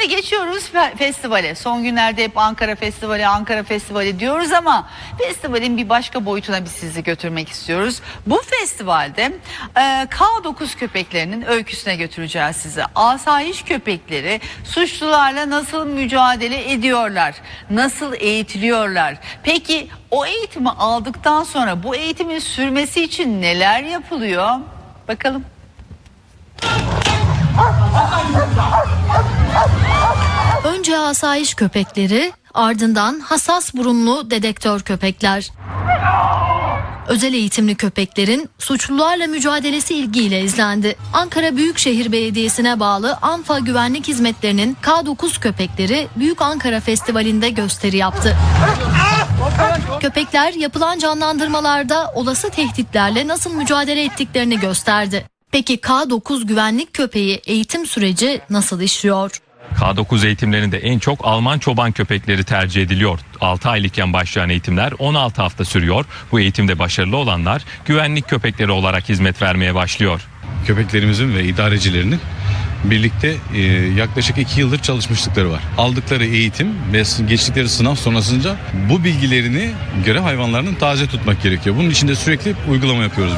Şimdi geçiyoruz fe- festivale. Son günlerde hep Ankara Festivali, Ankara Festivali diyoruz ama festivalin bir başka boyutuna biz sizi götürmek istiyoruz. Bu festivalde e, K9 köpeklerinin öyküsüne götüreceğiz sizi. Asayiş köpekleri suçlularla nasıl mücadele ediyorlar? Nasıl eğitiliyorlar? Peki o eğitimi aldıktan sonra bu eğitimin sürmesi için neler yapılıyor? Bakalım. Önce asayiş köpekleri, ardından hassas burunlu dedektör köpekler. Özel eğitimli köpeklerin suçlularla mücadelesi ilgiyle izlendi. Ankara Büyükşehir Belediyesi'ne bağlı ANFA Güvenlik Hizmetleri'nin K9 köpekleri Büyük Ankara Festivali'nde gösteri yaptı. Köpekler yapılan canlandırmalarda olası tehditlerle nasıl mücadele ettiklerini gösterdi. Peki K9 güvenlik köpeği eğitim süreci nasıl işliyor? K9 eğitimlerinde en çok Alman çoban köpekleri tercih ediliyor. 6 aylıkken başlayan eğitimler 16 hafta sürüyor. Bu eğitimde başarılı olanlar güvenlik köpekleri olarak hizmet vermeye başlıyor. köpeklerimizin ve idarecilerinin birlikte e, yaklaşık iki yıldır çalışmışlıkları var. Aldıkları eğitim ve geçtikleri sınav sonrasında bu bilgilerini görev hayvanlarının taze tutmak gerekiyor. Bunun için de sürekli uygulama yapıyoruz.